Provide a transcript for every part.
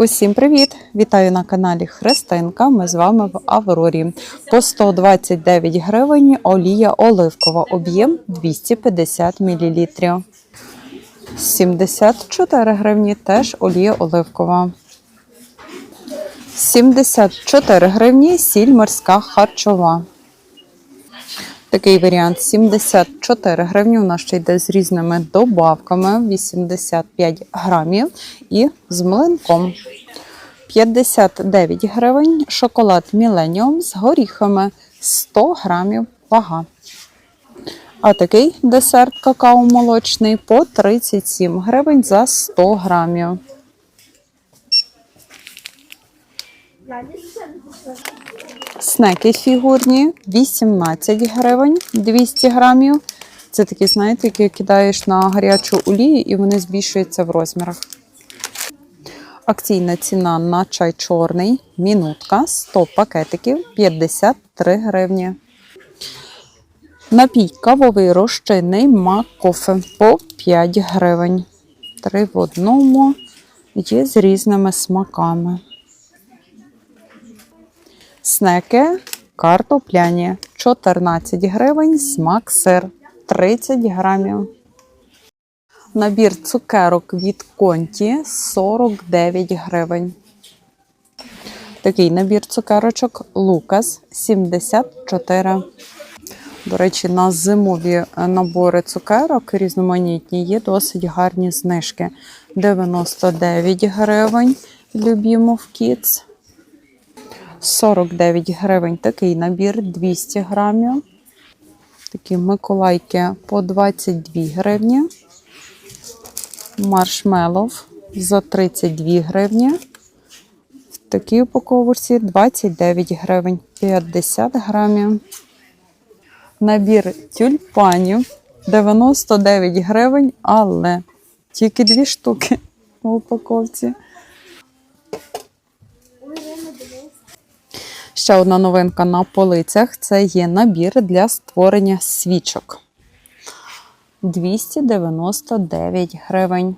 Усім привіт! Вітаю на каналі Христинка. Ми з вами в Аврорі. По 129 гривень олія оливкова. Об'єм 250 мл. 74 гривні теж олія оливкова. 74 гривні сіль морська харчова. Такий варіант 74 гривні. У нас ще йде з різними добавками 85 грамів і з млинком. 59 гривень. Шоколад Millennium з горіхами 100 грамів вага. А такий десерт какао молочний по 37 гривень за 100 грамів. Снеки фігурні 18 гривень 200 грамів. Це такі, знаєте, які кидаєш на гарячу олію і вони збільшуються в розмірах. Акційна ціна на чай чорний, мінутка, 100 пакетиків 53 гривні. Напій кавовий розчинний мак кофе по 5 гривень. Три в одному є з різними смаками. Снеки картопляні 14 гривень, смак сир 30 грамів. Набір цукерок від конті 49 гривень. Такий набір цукерочок Лукас 74. До речі, на зимові набори цукерок різноманітні є досить гарні знижки. 99 гривень. Любімо в Kids. 49 гривень такий набір 200 грамів. Такі миколайки по 22 гривні. Маршмелов за 32 гривні. В такій упаковці 29 гривень 50 грамів. Набір тюльпанів 99 гривень, але тільки дві штуки в упаковці. Ще одна новинка на полицях це є набір для створення свічок. 299 гривень.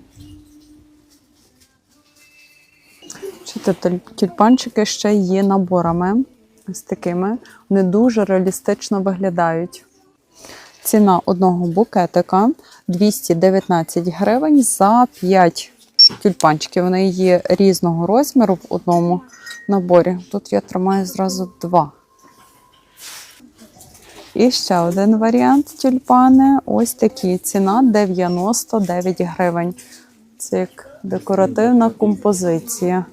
Чути, тюльпанчики ще є наборами. Ось такими. Вони дуже реалістично виглядають. Ціна одного букетика 219 гривень за 5 тюльпанчиків. Вони є різного розміру в одному наборі. Тут я тримаю зразу два. І ще один варіант тюльпани. Ось такі. Ціна 99 гривень. Це як декоративна композиція.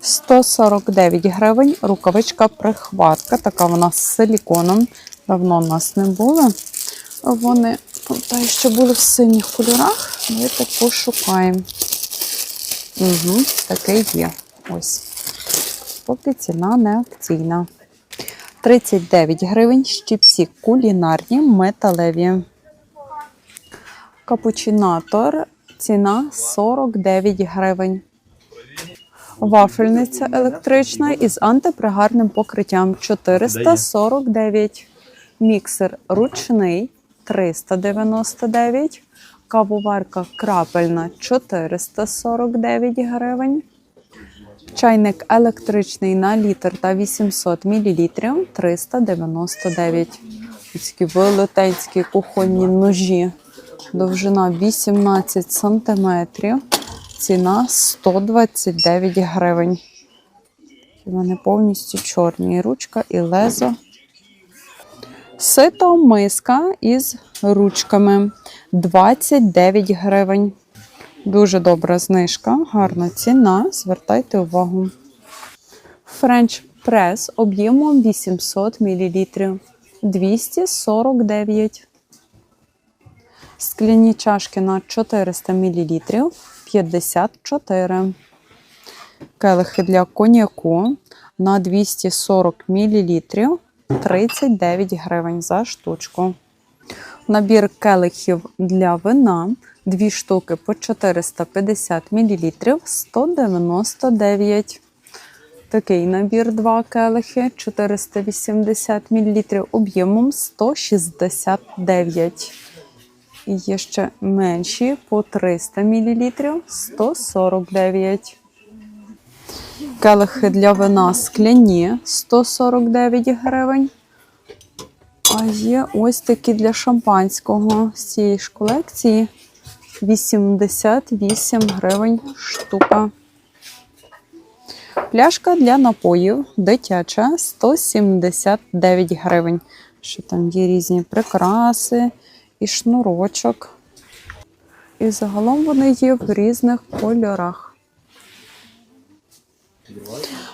149 гривень. Рукавичка прихватка. Така вона з силіконом. Давно в нас не було. Вони, пам'ятаю, що були в синіх кольорах. Давайте пошукаємо. Угу, такий є. Ось. Поки ціна не акційна. 39 гривень щипці кулінарні металеві. Капучинатор. Ціна 49 гривень. Вафельниця електрична із антипригарним покриттям 449. Міксер ручний 399. Кавоварка крапельна 449 гривень. Чайник електричний на літр та 800 мл 399. Ось такі велетенські кухонні ножі. Довжина 18 см. Ціна 129 гривень. Вони повністю чорні. Ручка і лезо. Сито миска із ручками 29 гривень. Дуже добра знижка, гарна ціна. Звертайте увагу. Френч прес об'ємом 800 мл 249. Скляні чашки на 400 мл 54. Келихи для коньяку на 240 мл 39 гривень за штучку. Набір келихів для вина. Дві штуки по 450 мл 199. Такий набір два келихи 480 мл об'ємом 169. І ще менші по 300 мл 149. Келихи для вина скляні 149 гривень. А є ось такі для шампанського з цієї ж колекції 88 гривень штука. Пляшка для напоїв дитяча 179 гривень. Що там є різні прикраси і шнурочок. І загалом вони є в різних кольорах.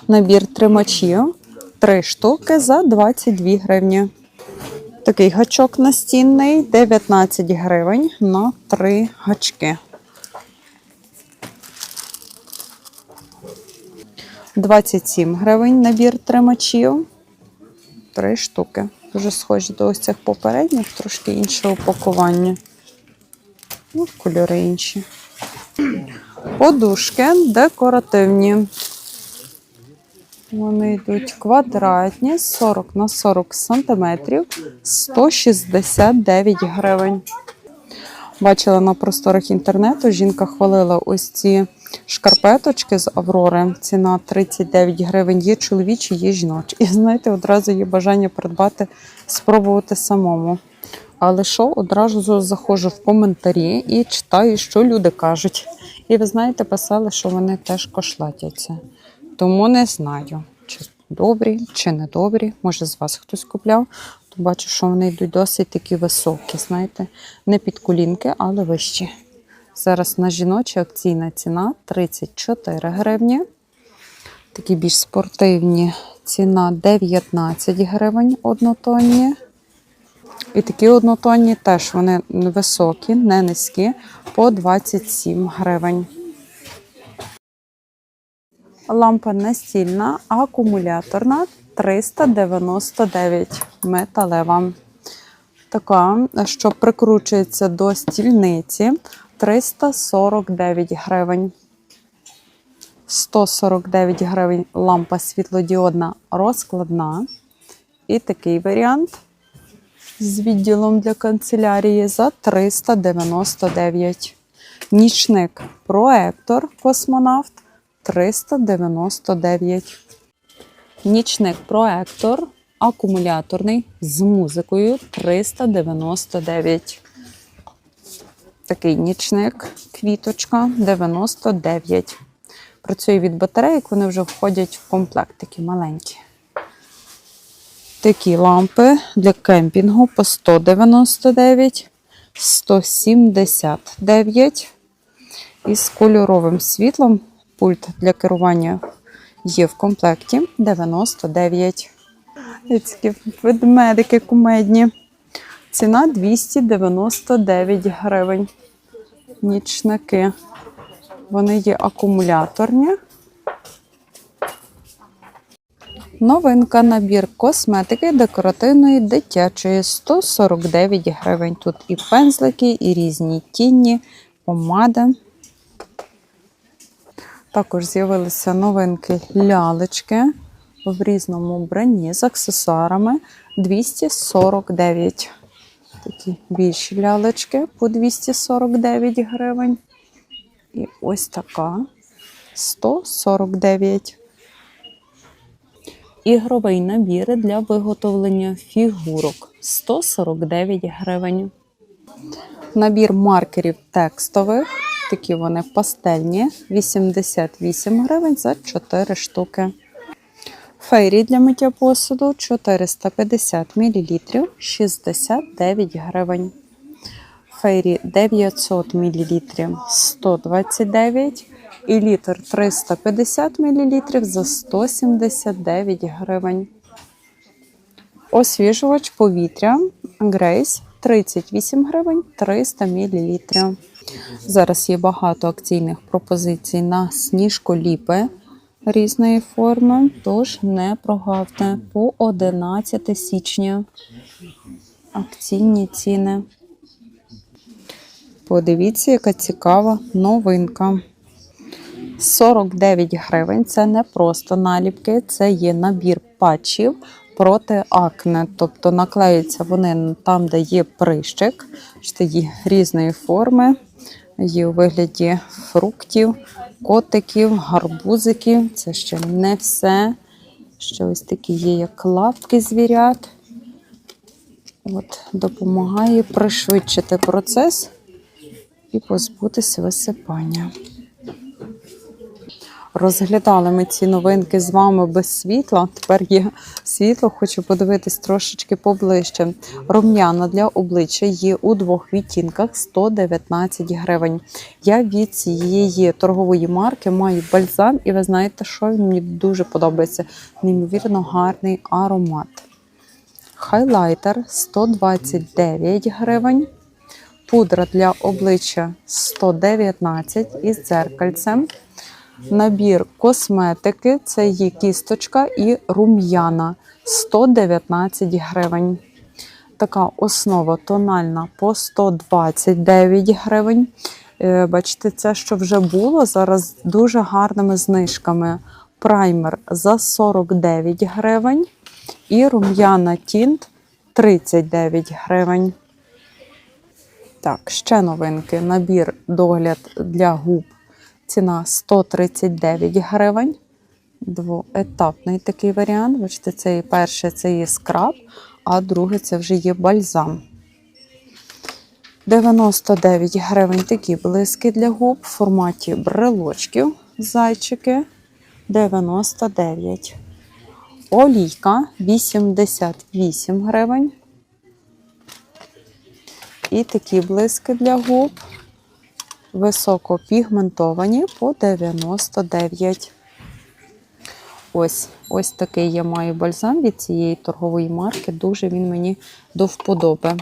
Набір тримачів 3 штуки за 22 гривні. Такий гачок настінний 19 гривень на 3 гачки. 27 гривень набір тримачів. Три штуки. Дуже схожі до ось цих попередніх, трошки інше упакування. Ну, кольори інші. Подушки декоративні. Вони йдуть квадратні, 40 на 40 сантиметрів, 169 гривень. Бачила на просторах інтернету, жінка хвалила ось ці шкарпеточки з Аврори. Ціна 39 гривень. Є чоловічі, є жіночі. І знаєте, одразу є бажання придбати, спробувати самому. Але що одразу заходжу в коментарі і читаю, що люди кажуть. І ви знаєте, писали, що вони теж кошлатяться. Тому не знаю, чи добрі, чи не добрі. Може, з вас хтось купляв. То бачу, що вони йдуть досить такі високі, знаєте, не під колінки, але вищі. Зараз на жіночі акційна ціна 34 гривні. Такі більш спортивні ціна 19 гривень однотонні. І такі однотонні теж вони високі, не низькі, по 27 гривень. Лампа настільна, акумуляторна 399 металева. Така, що прикручується до стільниці 349 гривень. 149 гривень лампа світлодіодна розкладна. І такий варіант з відділом для канцелярії за 399. Нічник проектор космонавт 399. Нічник проектор акумуляторний з музикою 399. Такий нічник, квіточка 99. Працює від батарейок, вони вже входять в комплект, такі маленькі. Такі лампи для кемпінгу по 199, 179. І з кольоровим світлом пульт для керування є в комплекті 99. І ведмедики кумедні. Ціна 299 гривень. Нічники. Вони є акумуляторні. Новинка набір косметики декоративної дитячої 149 гривень. Тут і пензлики, і різні тінні, помади. Також з'явилися новинки лялечки в різному вбранні з аксесуарами 249. Такі більші лялечки по 249 гривень. І ось така 149. Ігровий набір для виготовлення фігурок 149 гривень. Набір маркерів текстових. Такі вони пастельні 88 гривень за 4 штуки. Фейрі для миття посуду 450 мл 69 гривень. Фейрі 900 мл 129 і літр 350 мл за 179 гривень. Освіжувач повітря Грейс 38 гривень 300 мл. Зараз є багато акційних пропозицій на сніжколіпи різної форми, тож не прогавте по 11 січня. Акційні ціни. Подивіться, яка цікава новинка. 49 гривень. Це не просто наліпки, це є набір патчів проти акне. Тобто наклеються вони там, де є прищик, різної форми, є у вигляді фруктів, котиків, гарбузиків. Це ще не все. Ще ось такі є, як лапки звірят. От, допомагає пришвидшити процес і позбутися висипання. Розглядали ми ці новинки з вами без світла. Тепер є світло, хочу подивитись трошечки поближче. Рум'яна для обличчя є у двох відтінках 119 гривень. Я від цієї торгової марки маю бальзам, і ви знаєте, що мені дуже подобається. Неймовірно гарний аромат. Хайлайтер 129 гривень. Пудра для обличчя 119 із дзеркальцем. Набір косметики це є кісточка і рум'яна 119 гривень. Така основа тональна по 129 гривень. Е, Бачите, це, що вже було, зараз дуже гарними знижками. Праймер за 49 гривень і рум'яна тінт 39 гривень. Так, ще новинки. Набір догляд для губ. Ціна 139 гривень. Двоетапний такий варіант. Бачите, це і перше це є скраб, а друге це вже є бальзам. 99 гривень такі блиски для губ в форматі брелочків. Зайчики 99. Олійка 88 гривень. І такі блиски для губ високопігментовані по 99. Ось ось такий я маю бальзам від цієї торгової марки. Дуже він мені до вподоби.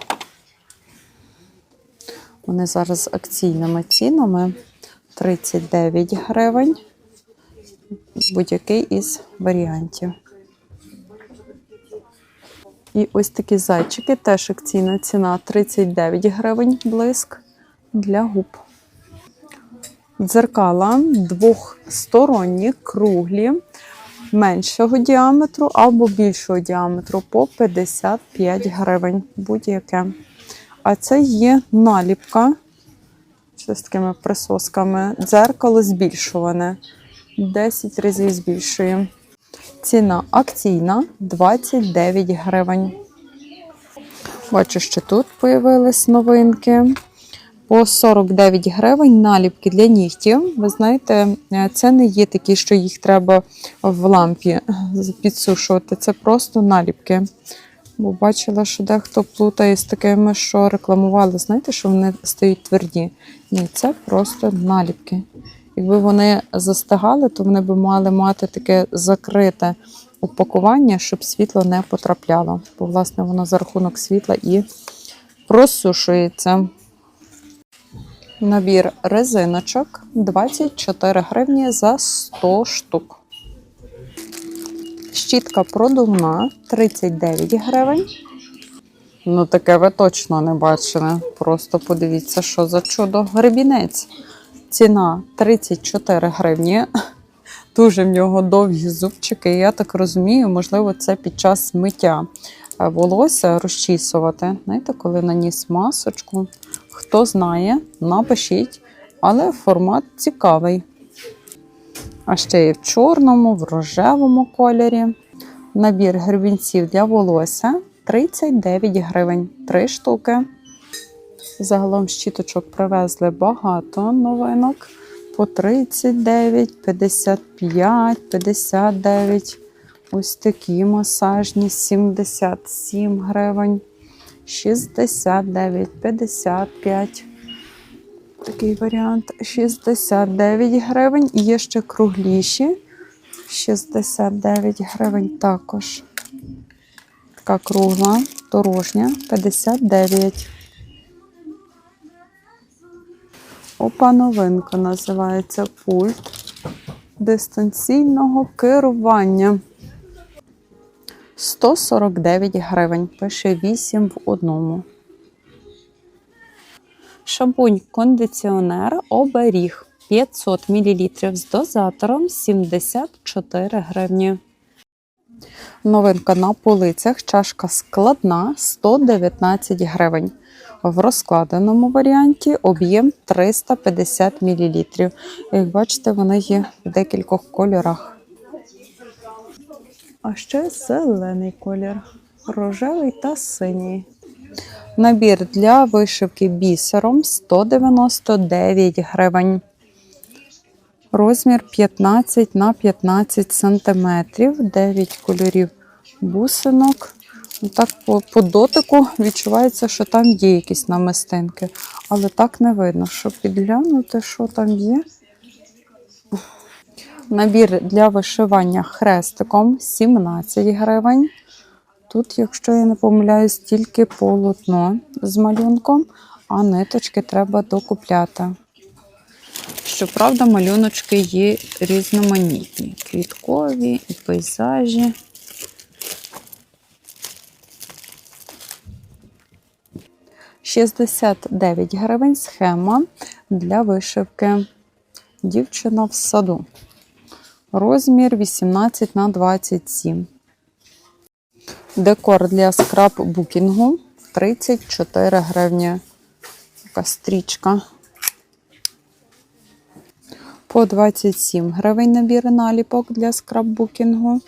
Вони зараз з акційними цінами 39 гривень. Будь-який із варіантів. І ось такі зайчики, теж акційна ціна 39 гривень блиск для губ. Дзеркала двохсторонні, круглі, меншого діаметру або більшого діаметру по 55 гривень будь-яке. А це є наліпка з такими присосками. Дзеркало збільшуване. 10 разів збільшує. Ціна акційна 29 гривень. Бачу, що тут появились новинки. По 49 гривень наліпки для нігтів. Ви знаєте, е, це не є такі, що їх треба в лампі підсушувати. Це просто наліпки. Бо бачила, що дехто плутає з такими, що рекламували, знаєте, що вони стають тверді. Ні, це просто наліпки. Якби вони застигали, то вони б мали мати таке закрите упакування, щоб світло не потрапляло. Бо, власне, воно за рахунок світла і просушується. Набір резиночок 24 гривні за 100 штук. Щітка продувна 39 гривень. Ну, таке ви точно не бачили. Просто подивіться, що за чудо. Гребінець. Ціна 34 гривні. Дуже в нього довгі зубчики. Я так розумію, можливо, це під час миття е, волосся розчісувати. Знаєте, коли наніс масочку. Хто знає, напишіть, але формат цікавий. А ще є в чорному, в рожевому кольорі. Набір гребінців для волосся 39 гривень, 3 штуки. Загалом щіточок привезли багато новинок. По 39, 55, 59. Ось такі масажні 77 гривень. 69, 55. Такий варіант 69 гривень. І є ще кругліші. 69 гривень також. Така кругла, дорожня, 59. Опа, новинка називається пульт дистанційного керування. 149 гривень. Пише 8 в одному. Шампунь кондиціонер оберіг 500 мл з дозатором 74 гривні. Новинка на полицях. Чашка складна 119 гривень. В розкладеному варіанті об'єм 350 мл. Як бачите, вони є в декількох кольорах. А ще зелений колір, рожевий та синій. Набір для вишивки бісером 199 гривень. Розмір 15 на 15 сантиметрів, 9 кольорів бусинок. Ну, Так по, по дотику відчувається, що там є якісь намистинки, але так не видно, щоб підглянути, що там є. Набір для вишивання хрестиком 17 гривень. Тут, якщо я не помиляюсь, тільки полотно з малюнком, а ниточки треба докупляти. Щоправда, малюночки є різноманітні: квіткові і пейзажі. «69 гривень схема для вишивки. Дівчина в саду. Розмір 18 на 27. Декор для скраббукінгу 34 гривні. Така стрічка. По 27 гривень набір наліпок для скраббукінгу.